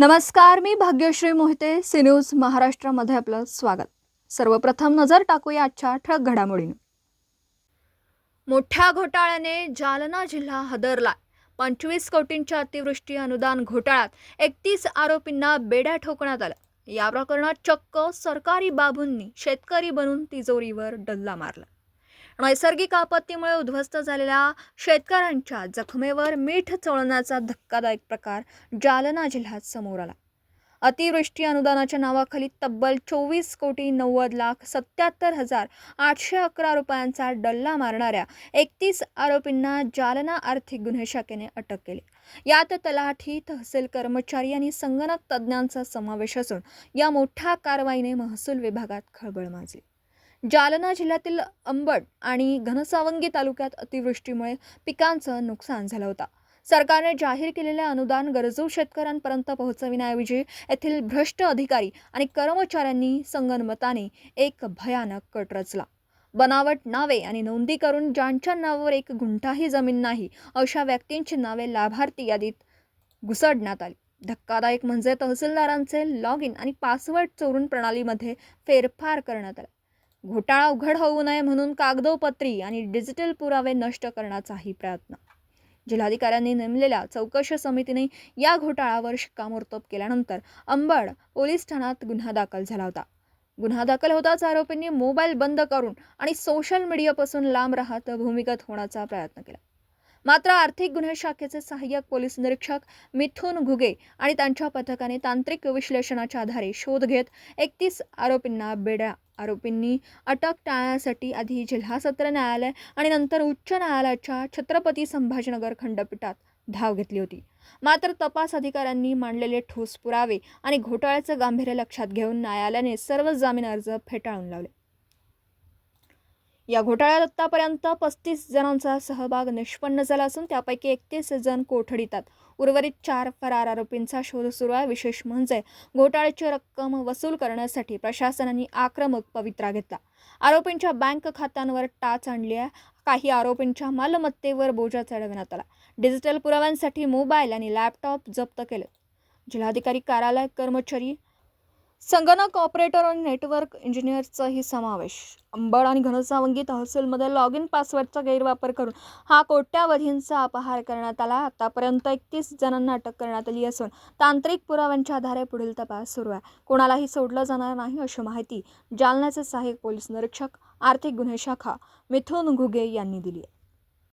नमस्कार मी भाग्यश्री मोहिते सिन्यूज महाराष्ट्रामध्ये आपलं स्वागत. सर्वप्रथम नजर टाकूया आजच्या ठळक घडामोडीनं मोठ्या घोटाळ्याने जालना जिल्हा हदरला पंचवीस कोटींच्या अतिवृष्टी अनुदान घोटाळ्यात एकतीस आरोपींना बेड्या ठोकण्यात आल्या. या प्रकरणात चक्क सरकारी बाबूंनी शेतकरी बनून तिजोरीवर डल्ला मारला. नैसर्गिक आपत्तीमुळे उद्ध्वस्त झालेल्या शेतकऱ्यांच्या जखमेवर मीठ चोळण्याचा धक्कादायक प्रकार जालना जिल्ह्यात समोर आला. अतिवृष्टी अनुदानाच्या नावाखाली तब्बल चोवीस कोटी नव्वद लाख सत्याहत्तर हजार आठशे अकरा रुपयांचा डल्ला मारणाऱ्या एकतीस आरोपींना जालना आर्थिक गुन्हे शाखेने अटक केली. यात तलाठी तहसील कर्मचारी आणि संगणक तज्ज्ञांचा समावेश असून या मोठ्या कारवाईने महसूल विभागात खळबळ माजली. जालना जिल्ह्यातील अंबड आणि घनसावंगी तालुक्यात अतिवृष्टीमुळे पिकांचं नुकसान झालं होतं. सरकारने जाहीर केलेले अनुदान गरजू शेतकऱ्यांपर्यंत पोहोचविण्याऐवजी येथील भ्रष्ट अधिकारी आणि कर्मचाऱ्यांनी संगनमताने एक भयानक कट रचला. बनावट नावे आणि नोंदी करून ज्यांच्या नावावर एक गुंठाही जमीन नाही अशा व्यक्तींची नावे लाभार्थी यादीत घुसडण्यात आली. धक्कादायक म्हणजे तहसीलदारांचे लॉग इन आणि पासवर्ड चोरून प्रणालीमध्ये फेरफार करण्यात आला. घोटाळा उघड होऊ नये म्हणून कागदोपत्री आणि डिजिटल पुरावे नष्ट करण्याचाही प्रयत्न. जिल्हाधिकाऱ्यांनी नेमलेल्या चौकशी समितीने या घोटाळावर शिक्कामोर्तब केल्यानंतर अंबड पोलीस ठाण्यात गुन्हा दाखल झाला होता. गुन्हा दाखल होताच आरोपींनी मोबाईल बंद करून आणि सोशल मीडियापासून लांब राहत भूमिगत होण्याचा प्रयत्न केला. मात्र आर्थिक गुन्हे शाखेचे सहाय्यक पोलीस निरीक्षक मिथुन घुगे आणि त्यांच्या पथकाने तांत्रिक विश्लेषणाच्या आधारे शोध घेत एकतीस आरोपींना बेड्या आरोपींनी अटक टाळण्यासाठी आधी जिल्हा सत्र न्यायालय आणि नंतर उच्च न्यायालयाच्या छत्रपती संभाजीनगर खंडपीठात धाव घेतली होती. मात्र तपास अधिकाऱ्यांनी मांडलेले ठोस पुरावे आणि घोटाळ्याचं गांभीर्य लक्षात घेऊन न्यायालयाने सर्व जामीन अर्ज फेटाळून लावले. या घोटाळ्यात आत्तापर्यंत पस्तीस जणांचा सहभाग निष्पन्न झाला असून त्यापैकी एकतीस जण कोठडीतात. उर्वरित चार फरार आरोपींचा शोध सुरू आहे. विशेष म्हणजे घोटाळ्याची रक्कम वसूल करण्यासाठी प्रशासनाने आक्रमक पवित्रा घेतला. आरोपींच्या बँक खात्यांवर टाच आणली आहे. काही आरोपींच्या मालमत्तेवर बोजा चढवण्यात आला. डिजिटल पुराव्यांसाठी मोबाईल आणि लॅपटॉप जप्त केले. जिल्हाधिकारी कार्यालय कर्मचारी संगणक ऑपरेटर आणि नेटवर्क इंजिनियरचाही समावेश. अंबड आणि घनसावंगी तहसीलमध्ये लॉग इन पासवर्डचा गैरवापर करून हा कोट्यावधींचा अपहार करण्यात आला. आतापर्यंत एकतीस जणांना अटक करण्यात आली असून तांत्रिक पुराव्यांच्या आधारे पुढील तपास सुरू आहे. कोणालाही सोडलं जाणार नाही अशी माहिती जालन्याचे सहाय्यक पोलीस निरीक्षक आर्थिक गुन्हे शाखा मिथुन घुगे यांनी दिली आहे.